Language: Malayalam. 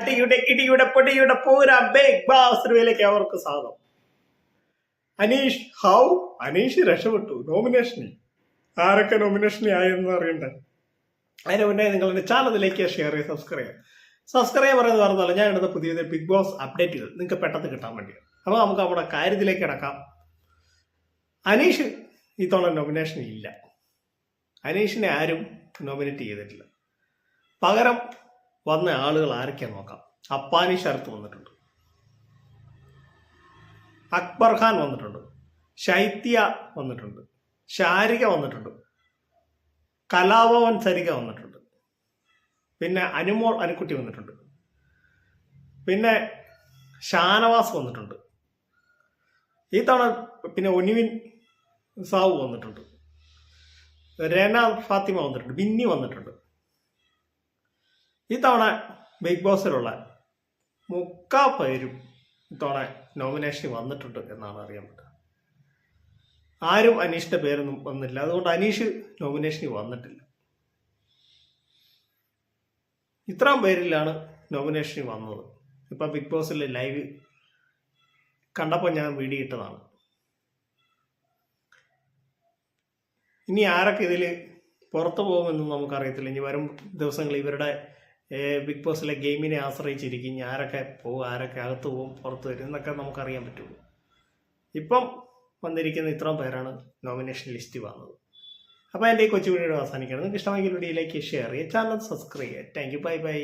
അടിയുടെ കിടിയുടെ പൊടിയുടെ പൂര ബിഗ് ബാസ് റിവ്യൂയിലേക്ക് അവർക്ക് സ്വാഗതം. അനീഷ് ഹൗ? അനീഷ് രക്ഷപ്പെട്ടു. നോമിനേഷനിൽ ആരൊക്കെ നോമിനേഷനിൽ ആയെന്ന് അറിയണ്ടേ? അതിന് മുന്നേ നിങ്ങൾ എന്റെ ചാനലിലേക്ക് ഷെയർ ചെയ്ത് സബ്സ്ക്രൈബ് ചെയ്യുക സബ്സ്ക്രൈബ് പറയുന്നത് പറഞ്ഞാൽ ഞാൻ ഇടുന്ന പുതിയ ബിഗ് ബോസ് അപ്ഡേറ്റുകൾ നിങ്ങൾക്ക് പെട്ടെന്ന് കിട്ടാൻ വേണ്ടിയാണ്. അപ്പോൾ നമുക്ക് നമ്മുടെ കാര്യത്തിലേക്ക് കിടക്കാം. അനീഷ് ഇത്തവണ നോമിനേഷൻ ഇല്ല. അനീഷിനെ ആരും നോമിനേറ്റ് ചെയ്തിട്ടില്ല. പകരം വന്ന ആളുകൾ ആരൊക്കെയാ നോക്കാം. അപ്പാനി ശരത്ത് വന്നിട്ടുണ്ട്. അക്ബർ ഖാൻ വന്നിട്ടുണ്ട്. ശൈത്യ വന്നിട്ടുണ്ട്. ശാരിക വന്നിട്ടുണ്ട്. കലാഭവൻ സരിക വന്നിട്ടുണ്ട്. പിന്നെ അനുമോൾ അനുക്കുട്ടി വന്നിട്ടുണ്ട്. പിന്നെ ഷാനവാസ് വന്നിട്ടുണ്ട്. ഈ തവണ പിന്നെ ഒനിവിൻ സാവു വന്നിട്ടുണ്ട്. രന ഫാത്തിമ വന്നിട്ടുണ്ട്. ബിന്നി വന്നിട്ടുണ്ട്. ഈ തവണ ബിഗ് ബോസിലുള്ള മുക്കാ പേരും ഇത്തവണ നോമിനേഷൻ വന്നിട്ടുണ്ട് എന്നാണ് അറിയാൻ പറ്റുന്നത് ആരും അനീഷിന്റെ പേരൊന്നും വന്നില്ല. അതുകൊണ്ട് അനീഷ് നോമിനേഷനിൽ വന്നിട്ടില്ല. ഇത്രയും പേരിലാണ് നോമിനേഷൻ വന്നത്. ഇപ്പൊ ബിഗ് ബോസിലെ ലൈവ് കണ്ടപ്പോൾ ഞാൻ വീഡിയോ ഇട്ടതാണ്. ഇനി ആരൊക്കെ ഇതിൽ പുറത്തു പോകുമെന്ന് നമുക്കറിയത്തില്ല. ഇനി വരും ദിവസങ്ങളിൽ ഇവരുടെ ബിഗ് ബോസിലെ ഗെയിമിനെ ആശ്രയിച്ചിരിക്കും. ആരൊക്കെ പോകും ആരൊക്കെ അകത്ത് പോകും പുറത്ത് വരും എന്നൊക്കെ നമുക്കറിയാൻ പറ്റുള്ളൂ. ഇപ്പം വന്നിരിക്കുന്ന ഇത്രയും പേരാണ് നോമിനേഷൻ ലിസ്റ്റ് വന്നത്. അപ്പോൾ എന്റെ ഈ കൊച്ചു വീഡിയോ അവസാനിക്കണം നിങ്ങൾക്ക് ഇഷ്ടമാക്കിയ വീഡിയോയിലേക്ക് ഷെയർ ചെയ്യുക. ചാനൽ സബ്സ്ക്രൈബ് ചെയ്യുക. Thank you bye bye